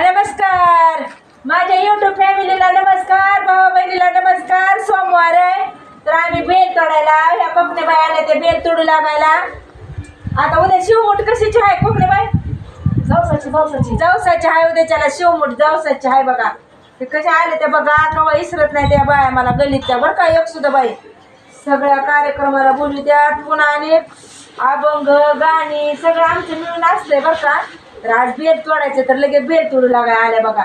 नमस्कार. माझ्या युट्यूब फॅमिलीला नमस्कार भावा बहिणीला नमस्कार. सोमवार आहे. तर आम्ही बेल तोडायला ह्या कोकणेबाई आल्या ते बेल तोडू लागायला. आता उद्या शिवमूठ कशाची आहे कोकणेबाई? जाऊसाची जाऊसाची जाऊसाची आहे उद्याच्याला शिवमूठ जाऊसाची आहे बघा. ते कशा आले ते बघा कवा इसरत नाही त्या बाया मला गल्लीतल्या बरं का एक सुद्धा बाई. सगळ्या कार्यक्रमाला बोलू त्यात पुन्हा आणि अभंग गाणी सगळं आमचं मिळून असलंय बरं का. तर आज बेल तोडायचं तर लगेच बेल तोडू लागाय आल्या बघा.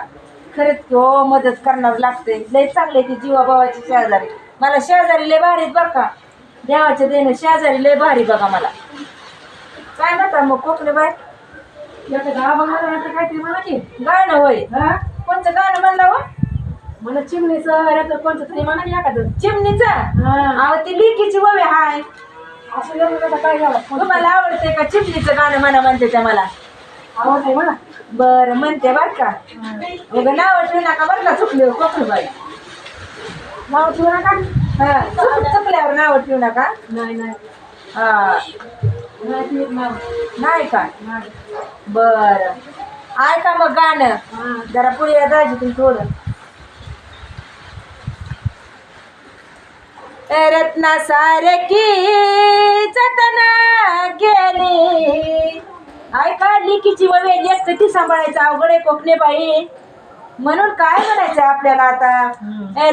खरंच की हो मदत करणार लागते लय चांगले ती जीवाभावाची शेजारी. मला शेजारी लय भारी आहेत बरं का. देवाच्या देणं शेजारी लय भारी बघा मला. काय म्हणता मग कोकणी वाटतं काहीतरी म्हणा की. गाणं होय. हा? कोणचं गाणं म्हणलं हो? मला चिमणीचं नाहीतर कोणतं तरी म्हणा की एखादं. चिमणीचा? हा. अहो ती लिकीची ववे हाय. असं एवढं काय घ्यावं तुम्हाला आवडते का चिमणीचं गाणं म्हणा म्हणते त्या मला? आवडतंय म्हणा. बरं म्हणते बर का. मग नाव ठेवू नका बरं का चुकले बाई. नाव ठेवू नका. हा चुक- चुकल्यावर नाव ठेवू नका. नाही नाही. हा. नाही का? बर. ऐका मग गाणं. जरा पुढे या दाजीतून थोडं. रत्ना सारखी जतना गेली ऐका लिकीची ववे एकटं ती सांभाळायचं अवघड आहे कोकणे बाई. म्हणून काय म्हणायचं आपल्याला आता?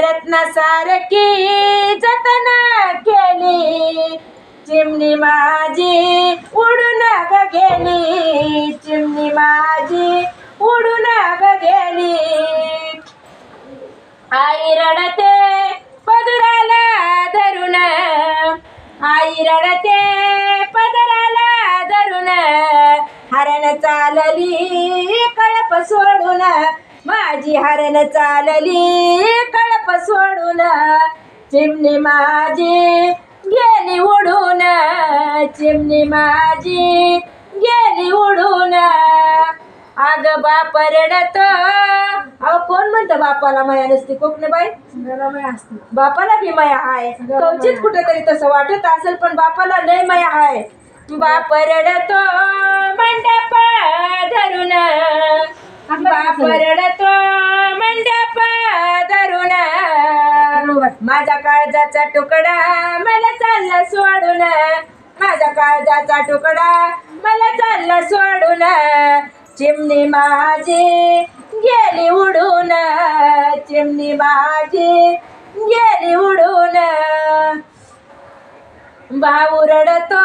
रत्ना सारखी जतना केली चिमणी माझी उडून ग गेली चिमणी माझी उडून ग गेली. आई रडते पदराला धरून आई रडते हरण चालली कळप सोडून. माझी हरण चालली कळप सोडून. चिमणी माझी गेली उडून. चिमणी माझी गेली उडून. अग बाप रडत. अहो कोण म्हणतं बापाला माया नसते? कोकणे बाई? बापाला बी माया आहे. कवचित कुठेतरी तसं वाटत असेल पण बापाला लय माया आहे. बाप रडतो मंडप धरून. बाप रडतो मंडप धरून. माझा काळजाचा तुकडा मला चालला सोडून. माझा काळजाचा तुकडा मला चालला सोडून. चिमणी माझी गेली उडून. चिमणी माझी गेली उडून. भाऊ रडतो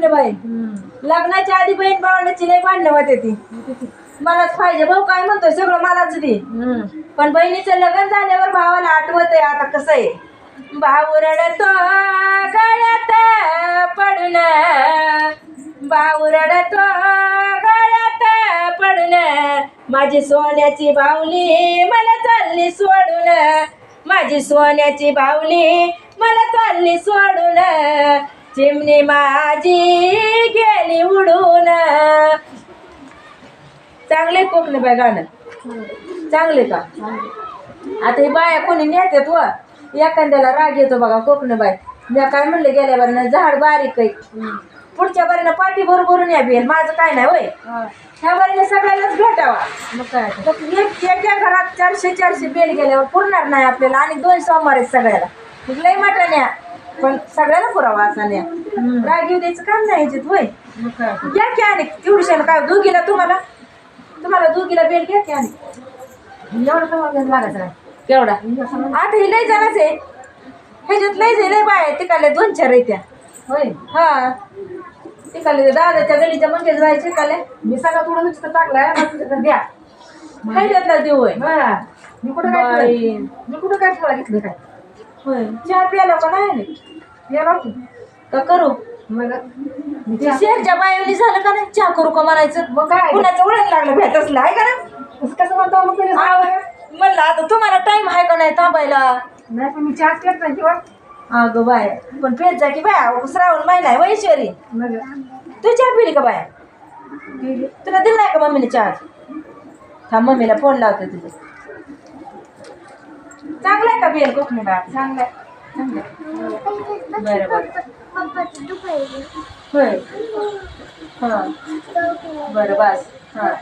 गोखले बाई. लग्नाच्या आधी बहीण भावंडाची लय भांडणं होते ती. मलाच पाहिजे भाऊ काय म्हणतोय सगळं मलाच दे. पण बहिणीचं लग्न झाल्यावर भावाला आठवत आहे आता कसं आहे. भाऊ रडतो गळ्यात पडून. भाऊ रडतो गळ्यात पडून. माझी सोन्याची बावली मला चालली सोडून. माझी सोन्याची बावली मला चालली सोडून. चिमणी माझी गेली उडून. चांगले कोकणे बाय गाणं. चांगले का? आता ही बाया कोणी नेतात व? एखाद्याला राग येतो बघा कोकण बाय मी काय म्हणले गेल्या बारीनं झाड बारीक आहे. पुढच्या बारीनं पाठी भर भरून या बेल माझं काय नाही होय. ह्या बारीने सगळ्यालाच भेटावा. मग काय तर एक एका घरात चारशे चारशे बेल गेल्यावर पुरणार नाही आपल्याला. आणि दोन सोमवार आहेत सगळ्याला. लय मोठा न्या पण सगळ्याला पुरावा असा न्या राग येऊ द्यायचं काम नाही ह्याच्यात होय. घ्या की आणि तेवढीशाला काय दुगीला तुम्हाला? तुम्हाला दुगीला बेल घ्या की आणि. एवढं लागायचं केवढा आता ही लय जणाच आहे. ह्याच्यात लय जे लय बाय तिकडले दोन चार आहेत त्या. होय. हा. तिकडले दादाच्या गलीच्या मंगेश बाय चिकाले मी सगळं थोडं नुसतं टाकलाय मग द्या. ह्याच्यातला देऊ होय? हा. मी कुठं काय बाई. मी कुठं काय ठेवला? घेतलं काय? होय. चहा प्याला का नाही या का करू? मग शेरच्या बायोनी झालं का नाही? चहा करू का म्हणायचं? मग काय? कुणाचं वळण लागलं भेट असलं आहे का ना कसं म्हणतो मग पहिले आव, सांग. म्हणलं आता तुम्हाला टाइम आहे का नाही थांबायला? नाही पण मी चहा पेत नाही किंवा अगं बाय पण पेट जा की बाया श्रावण महिना आहे वैश्वरी मग? तू चहा पिली का बाया? गेली. तुला दिला नाही का मम्मीने चहा? थांब मम्मीला फोन लावते तुझे. चांगला आहे का बेल कोकणी बा चांगलं आहे. बरं बरं होय. हां. बरं बस. हां.